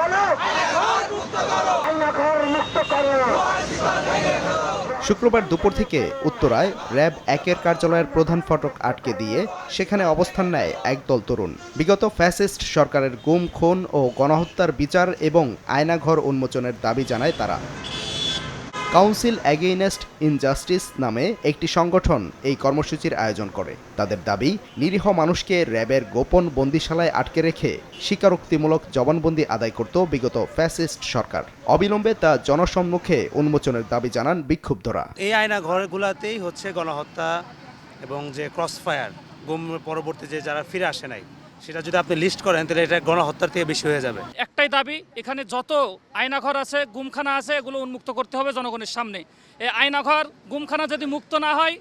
বলো শুক্রবার দুপুর থেকে উত্তরায় র্যাব একের কার্যালয়ের প্রধান ফটক আটকে দিয়ে সেখানে অবস্থান নেয় একদল তরুণ। বিগত ফ্যাসিস্ট সরকারের গুম, খুন ও গণহত্যার বিচার এবং আয়নাঘর উন্মোচনের দাবি জানায় তারা। কাউন্সিল অ্যাগেইনেস্ট ইনজাস্টিস নামে একটি সংগঠন এই কর্মসূচির আয়োজন করে। তাদের দাবি নিরীহ মানুষকে র্যাবের গোপন বন্দিশালায় আটকে রেখে স্বীকারোক্তিমূলক জবানবন্দি আদায় করত বিগত ফ্যাসিস্ট সরকার। অবিলম্বে তা জনসম্মুখে উন্মোচনের দাবি জানান বিক্ষুব্ধরা। এই আয়না ঘরগুলাতেই হচ্ছে গণহত্যা এবং যে ক্রস ফায়ার গুম পরবর্তী যে যারা ফিরে আসে নাই সেটা যদি আপনি লিস্ট করেন তাহলে এটা গণহত্যার থেকে বেশি হয়ে যাবে। একটাই দাবি এখানে যত আয়নাঘর আছে গুমখানা আছে এগুলো উন্মুক্ত করতে হবে জনগণের সামনে। এই আয়নাঘর গুমখানা যদি মুক্ত না হয়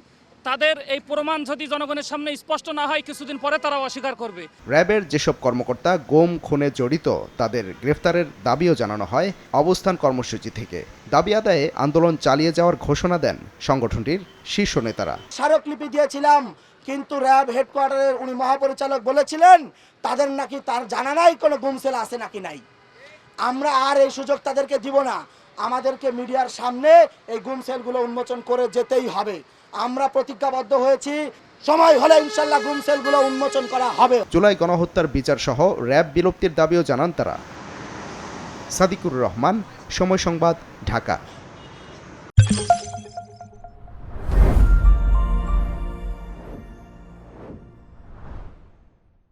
তাদের এই প্রমাণ যদি জনগণের সামনে স্পষ্ট না হয় কিছুদিন পরে তারা অস্বীকার করবে। র্যাবের যেসব কর্মকর্তা গোম খুনে জড়িত তাদের গ্রেফতারের দাবিও জানানো হয় অবস্থান কর্মসূচি থেকে। দাবি আদায়ে আন্দোলন চালিয়ে যাওয়ার ঘোষণা দেন সংগঠনটির শীর্ষ নেতারা। স্মারকলিপি দিয়েছিলাম কিন্তু র্যাব হেডকোয়ার্টারের উনি মহাপরিচালক বলেছিলেন তাদের নাকি তার জানা নাই কোনো গুমসেল আছে নাকি নাই। আমরা আর এই সুযোগ তাদেরকে দিব না। আমাদেরকে মিডিয়ার সামনে এই গুমসেলগুলো উন্মোচন করে যেতেই হবে। আমরা প্রতিজ্ঞাবদ্ধ হয়েছি, সময় হলে ইনশাল্লাহ গুমসেলগুলো উন্মোচন করা হবে। জুলাই গণহত্যার বিচার সহ র্যাব বিলুপ্তির দাবিও জানান তারা। সাদিকুর রহমান, সময় সংবাদ, ঢাকা।